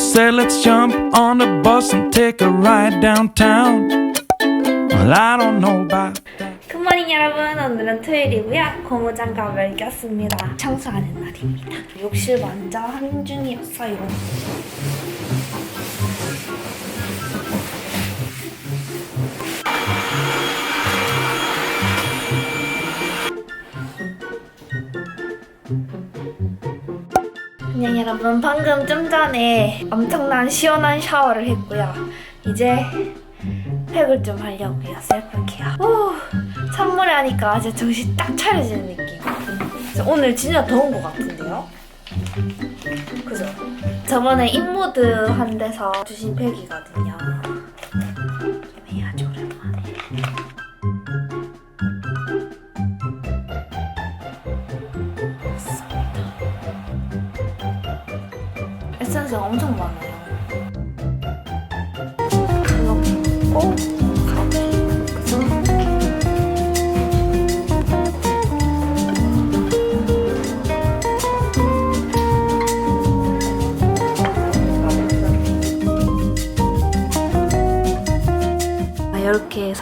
said, let's jump on the bus and take a ride downtown. Well, I don't know about 굿모닝 여러분 오늘은 토요일이고요 고무장갑을 꼈습니다 청소하는 날입니다 욕실 먼저 하는 중이었어요 여러분 방금 좀 전에 엄청난 시원한 샤워를 했고요. 이제 팩을 좀 하려고요 셀프 케어 오, 찬물에 하니까 이제 정신 딱 차려지는 느낌. 오늘 진짜 더운 것 같은데요? 그죠? 저번에 인모드 한 데서 주신 팩이거든요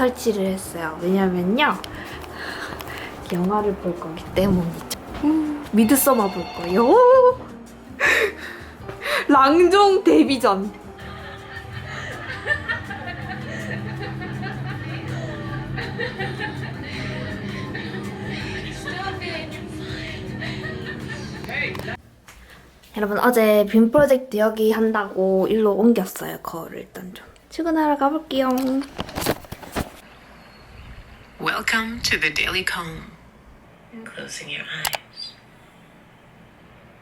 설치를 했어요. 왜냐면요. 영화를 볼 거기 때문이죠. 음, 미드서마 볼 거예요. 랑종 데뷔전. 여러분 어제 빔 프로젝트 여기 한다고 일로 옮겼어요. 거를 일단 좀 출근하러 가볼게요. Welcome to the Daily Comb. Closing your eyes.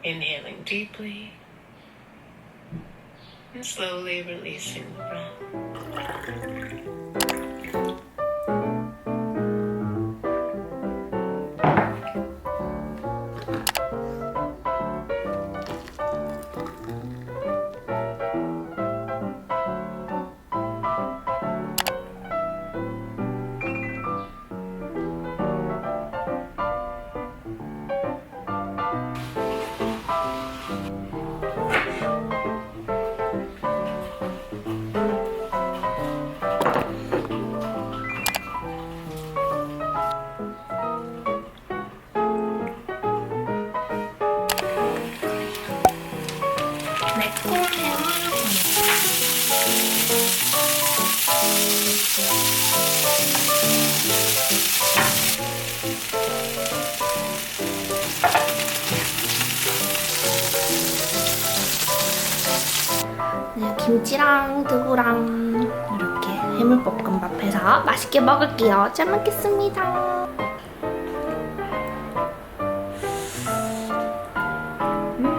Inhaling deeply. And slowly releasing the breath. 김치랑 두부랑 이렇게 해물볶음밥 해서 맛있게 먹을게요. 잘 먹겠습니다. 음.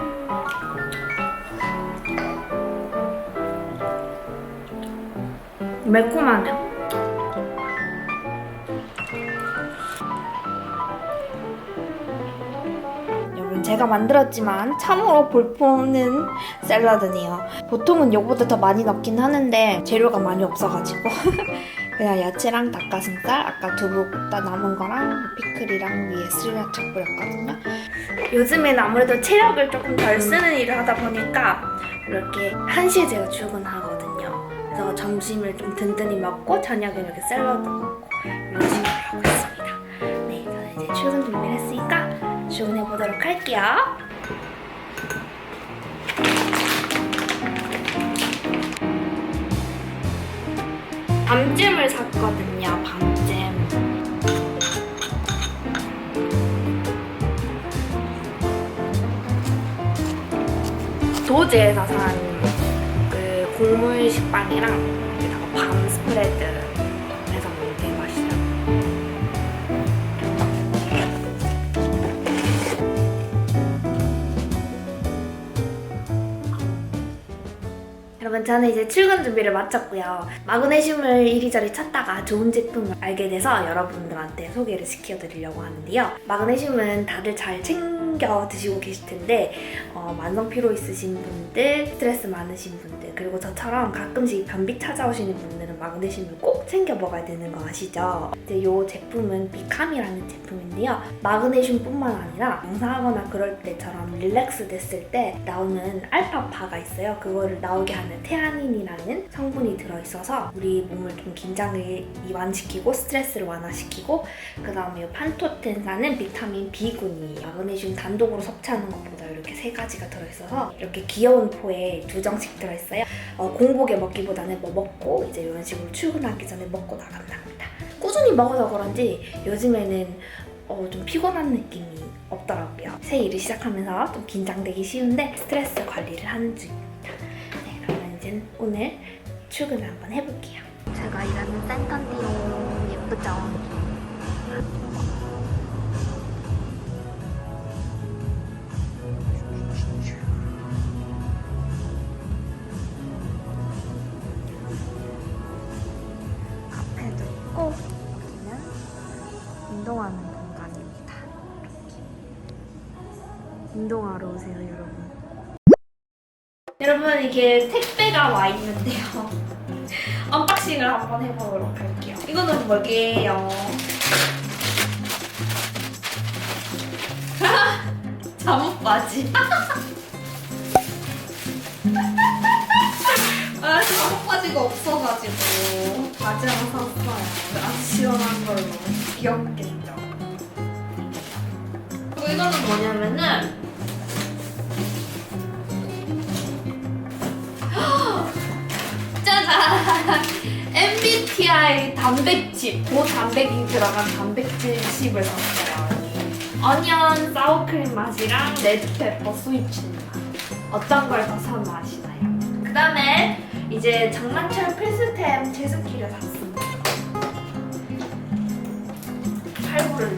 매콤하네요. 제가 만들었지만 참으로 볼포는 샐러드네요. 보통은 요거보다 더 많이 넣긴 하는데 재료가 많이 없어가지고 그냥 야채랑 닭가슴살 아까 두부 볶다 남은 거랑 피클이랑 위에 스리라차 뿌렸거든요. 요즘엔 아무래도 체력을 조금 덜 쓰는 일을 하다 보니까 이렇게 1시에 제가 출근하거든요. 그래서 점심을 좀 든든히 먹고 저녁에 이렇게 샐러드 먹고 이런 식으로 하고 있습니다. 네, 저는 이제 출근 준비를 했으니 까 출근해 보도록 할게요. 밤잼을 샀거든요. 밤잼. 도제에서 산 그 곡물 식빵이랑 여기다가 밤 스프레드 여러분 저는 이제 출근 준비를 마쳤고요. 마그네슘을 이리저리 찾다가 좋은 제품을 알게 돼서 여러분들한테 소개를 시켜드리려고 하는데요. 마그네슘은 다들 잘 챙겨 드시고 계실 텐데 어, 만성 피로 있으신 분들, 스트레스 많으신 분들 그리고 저처럼 가끔씩 변비 찾아오시는 분들 은 있는 마그네슘을 꼭 챙겨 먹어야 되는 거 아시죠? 이제 이 제품은 비캄이라는 제품인데요. 마그네슘뿐만 아니라 명상하거나 그럴 때처럼 릴렉스 됐을 때 나오는 알파파가 있어요. 그거를 나오게 하는 테아닌이라는 성분이 들어있어서 우리 몸을 좀 긴장을 이완시키고 스트레스를 완화시키고 그 다음에 판토텐산은 비타민 B군이 마그네슘 단독으로 섭취하는 것보다 이렇게 세 가지가 들어있어서 이렇게 귀여운 포에 두 정씩 들어있어요. 어, 공복에 먹기보다는 뭐 먹고 이제 이런 식으로 출근하기 전에 먹고 나간답니다. 꾸준히 먹어서 그런지 요즘에는 어, 좀 피곤한 느낌이 없더라고요. 새 일을 시작하면서 좀 긴장되기 쉬운데 스트레스 관리를 하는 중입니다. 네, 그러면 이제 오늘 출근을 한번 해볼게요. 제가 일하는 센터인데요. 예쁘죠? 운동하러 오세요, 여러분. 여러분 이게 택배가 와 있는데요. 언박싱을 한번 해보도록 할게요. 이거는 뭐게요? 잠옷 바지. 아, 잠옷 바지가 없어가지고 바지 하나 샀어요. 아주 시원한 걸로 귀엽겠죠. 그리고 이거는 뭐냐면은 MBTI 단백질, 고단백이 들어간 단백질 칩을 샀어요. 어니언 사워크림 맛이랑 레드페퍼 스위치 맛. 어떤 걸더 선호하시나요? 그 다음에 이제 장난철 필수템 제습기를 샀습니다. 했죠.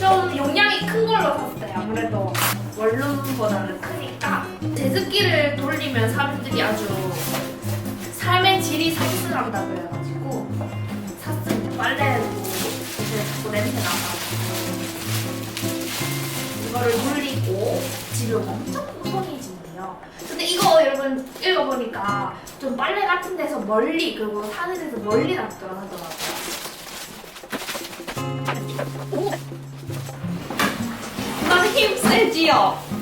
좀 용량이 큰 걸로 샀어요. 아무래도 원룸보다는 크니까 제습기를 돌리면 사람들이 아주 삶의 질이 상승한다고 해가지고 샀습니다. 빨래도 이제 자꾸 냄새 나서 이거를 돌리고 집이 엄청 고성해진대요. 근데 이거 여러분 읽어보니까 좀 빨래 같은 데서 멀리 그리고 데서 멀리 놨더라 하더라고요. 오! 난힘 세지요?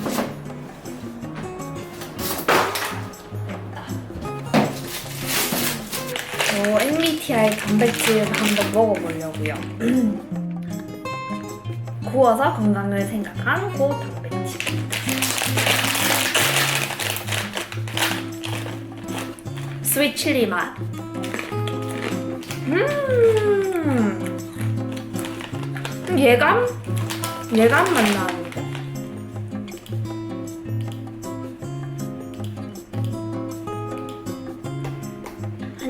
저 MBTI 단백질을 한번 먹어보려고요. 구워서 건강을 생각한 고 단백질. 스윗 칠리 맛. 음. 예감? 예감 맛 나는데.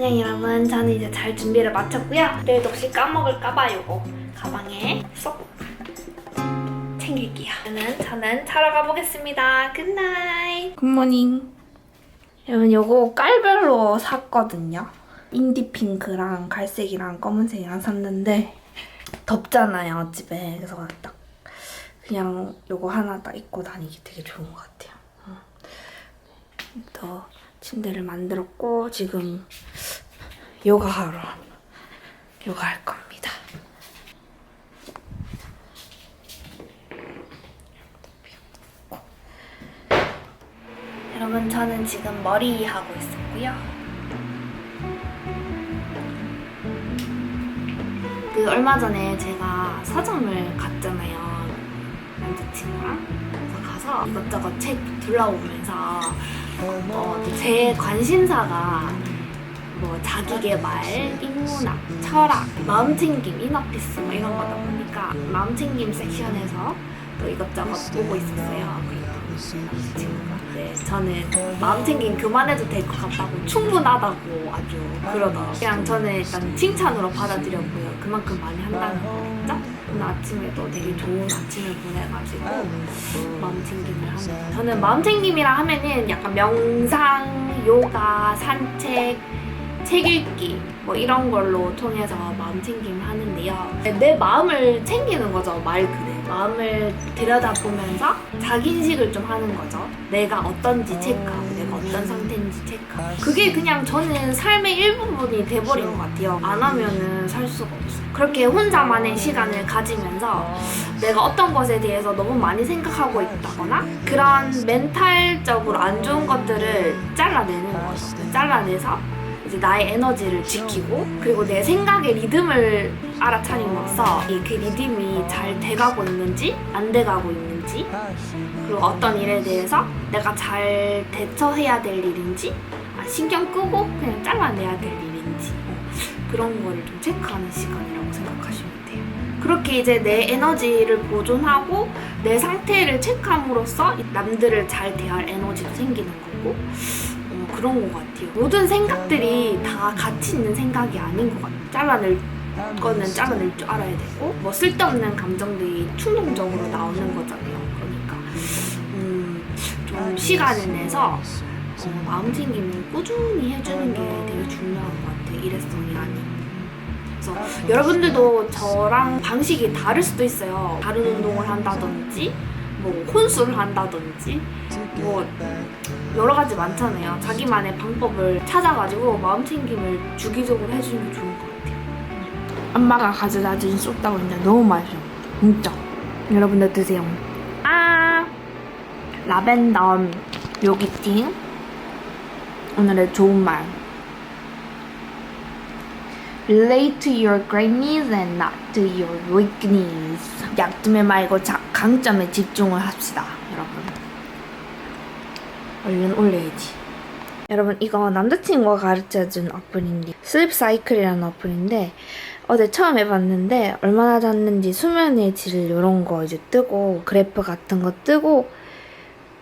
안녕 여러분 저는 이제 잘 준비를 마쳤고요. 내일 혹시 까먹을까봐 요거 가방에 쏙 챙길게요. 저는, 저는 자러 가보겠습니다. 굿나잇 굿모닝 여러분 요거 깔별로 샀거든요. 인디 핑크랑 갈색이랑 검은색이랑 샀는데 덥잖아요 집에. 그래서 딱 그냥 요거 하나 딱 입고 다니기 되게 좋은 것 같아요. 어. 더 침대를 만들었고 지금 요가하러 요가 할 겁니다. 여러분 저는 지금 머리 하고 있었고요. 그 얼마 전에 제가 서점을 갔잖아요. 남자친구랑 그래서 가서 이것저것 책 둘러보면서 어, 제 관심사가 뭐 자기개발, 인문학, 철학, 마음챙김, 이너피스 뭐 이런 거다 보니까 마음챙김 섹션에서 또 이것저것 보고 있었어요. 네, 저는 마음챙김 그만해도 될 것 같다고 충분하다고 아주 그러더라고요. 그냥 저는 일단 칭찬으로 받아들였고요. 그만큼 많이 한다는 거겠죠? 오늘 아침에도 되게 좋은 아침을 보내가지고 마음챙김을 합니다. 저는 마음챙김이라 하면은 약간 명상, 요가, 산책, 책 읽기 뭐 이런 걸로 통해서 마음 챙김을 하는데요. 내 마음을 챙기는 거죠 말 그대로. 마음을 들여다보면서 자기 인식을 좀 하는 거죠. 내가 어떤지 체크하고 내가 어떤 상태인지 체크하고 그게 그냥 저는 삶의 일부분이 돼버린 것 같아요. 안 하면은 살 수가 없어요. 그렇게 혼자만의 시간을 가지면서 내가 어떤 것에 대해서 너무 많이 생각하고 있다거나 그런 멘탈적으로 안 좋은 것들을 잘라내는 거죠. 잘라내서 이제 나의 에너지를 지키고 그리고 내 생각의 리듬을 알아차림으로써 이그 리듬이 잘 돼가고 있는지 안 돼가고 있는지 그리고 어떤 일에 대해서 내가 잘 대처해야 될 일인지 아, 신경 끄고 그냥 잘라내야 될 일인지 어, 그런 거를 좀 체크하는 시간이라고 생각하시면 돼요. 그렇게 이제 내 에너지를 보존하고 내 상태를 체크함으로써 이 남들을 잘 대할 에너지도 생기는 거고 어, 그런 것 같아요. 모든 생각들이 다 가치 있는 생각이 아닌 것 같아요. 잘라낼 거는 잘라낼 줄 알아야 되고 뭐 쓸데없는 감정들이 충동적으로 나오는 거잖아요. 그러니까 음, 좀 시간을 내서 어, 마음 챙김을 꾸준히 해주는 게 되게 중요한 것 같아요. 일회성이 아닌. 그래서 여러분들도 저랑 방식이 다를 수도 있어요. 다른 운동을 한다든지, 뭐 혼술을 한다든지, 뭐 여러 가지 많잖아요. 자기만의 방법을 찾아가지고 마음 챙김을 주기적으로 해주는 게 좋은 것 같아요. 엄마가 가져다 준 쑥떡 있는데 너무 맛있어. 진짜. 여러분들 드세요. 아 라벤더 요기팅 오늘의 좋은 말. Relate to your greatness and not to your weakness. 약점에 말고 자, 강점에 집중을 합시다, 여러분. 얼른 올려야지. 여러분 이거 남자친구가 가르쳐준 어플인데 슬립 사이클이라는 어플인데 어제 처음 해봤는데 얼마나 잤는지 수면의 질 이런 거 이제 뜨고 그래프 같은 거 뜨고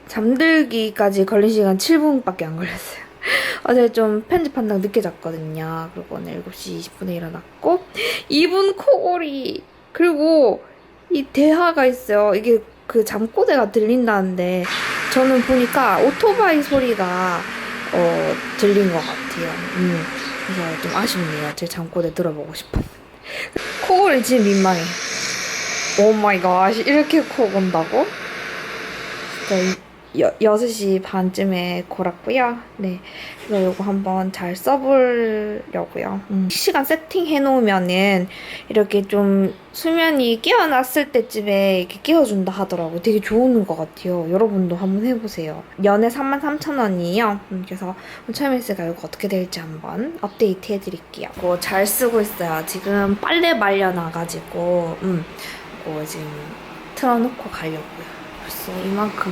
잠들기까지 걸린 시간 7분밖에 안 걸렸어요. 어제 좀 편집한다고 늦게 잤거든요. 그리고 오늘 7시 20분에 일어났고 2분 코골이 그리고 이 대하가 있어요. 이게 그 잠꼬대가 들린다는데 저는 보니까 오토바이 소리가 어, 들린 것 같아요. 음, 그래서 좀 아쉽네요. 제 잠꼬대 들어보고 싶어. 코골이 진짜 민망해. 오 마이 갓, 이렇게 코 건다고? 진짜 여, 6시 반쯤에 골았고요. 네. 그래서 이거 한번 잘 써보려고요. 음. 시간 세팅해 놓으면은 이렇게 좀 수면이 깨어났을 때쯤에 이렇게 깨워준다 하더라고요. 되게 좋은 것 같아요. 여러분도 한번 해보세요. 연에 33,000원이에요. 음, 그래서 했으니까 이거 어떻게 될지 한번 업데이트 해드릴게요. 이거 잘 쓰고 있어요. 지금 빨래 말려놔가지고 음, 이거 지금 틀어놓고 가려고요. 벌써 이만큼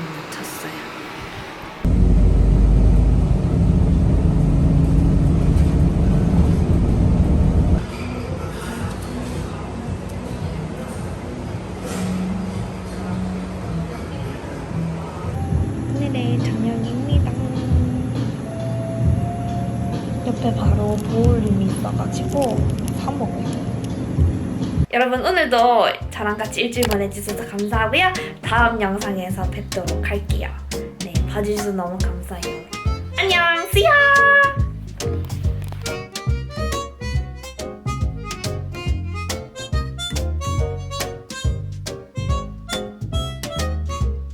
저녁입니다. 옆에 바로 보울림이 있어가지고 사 먹어요. 여러분 오늘도 저랑 같이 일주일 보내주셔서 감사하고요. 다음 영상에서 뵙도록 할게요. 네, 봐주셔서 너무 감사해요. 안녕, see ya!